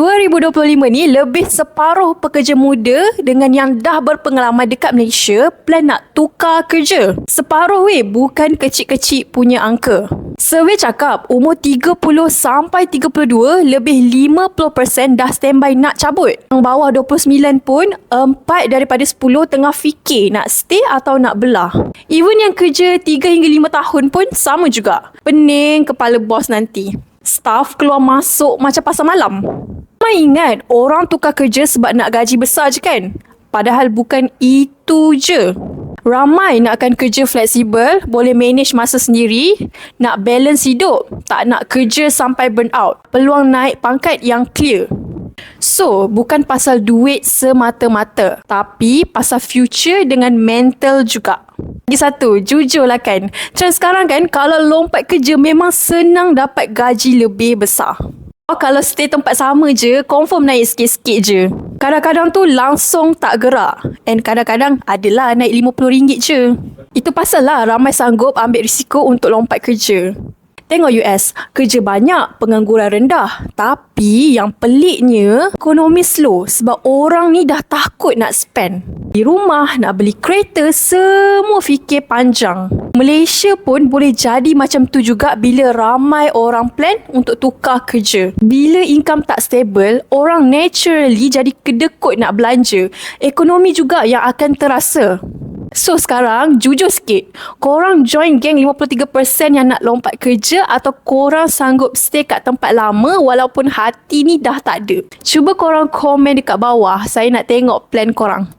2025 ni lebih separuh pekerja muda dengan yang dah berpengalaman dekat Malaysia plan nak tukar kerja. Separuh weh bukan kecil-kecil punya angka. Survey cakap umur 30 sampai 32 lebih 50% dah standby nak cabut. Yang bawah 29 pun 4 daripada 10 tengah fikir nak stay atau nak belah. Even yang kerja 3 hingga 5 tahun pun sama juga. Pening kepala bos nanti. Staff keluar masuk macam pasar malam. Mai ingat orang tukar kerja sebab nak gaji besar je kan? Padahal bukan itu je. Ramai nakkan kerja fleksibel, boleh manage masa sendiri, nak balance hidup, tak nak kerja sampai burn out. Peluang naik pangkat yang clear. So, bukan pasal duit semata-mata, tapi pasal future dengan mental juga. Lagi satu, jujurlah kan. Trend sekarang kan, kalau lompat kerja memang senang dapat gaji lebih besar. Oh, kalau stay tempat sama je, confirm naik sikit-sikit je. Kadang-kadang tu langsung tak gerak. And kadang-kadang adalah naik RM50 je. Itu pasal lah ramai sanggup ambil risiko untuk lompat kerja. Tengok US, kerja banyak, pengangguran rendah. Tapi yang peliknya, ekonomi slow sebab orang ni dah takut nak spend. Di rumah, nak beli kereta, semua fikir panjang. Malaysia pun boleh jadi macam tu juga bila ramai orang plan untuk tukar kerja. Bila income tak stable, orang naturally jadi kedekut nak belanja. Ekonomi juga yang akan terasa. So sekarang jujur sikit Korang join geng 53% yang nak lompat kerja Atau korang sanggup stay kat tempat lama Walaupun hati ni dah tak ada Cuba korang komen dekat bawah Saya nak tengok plan korang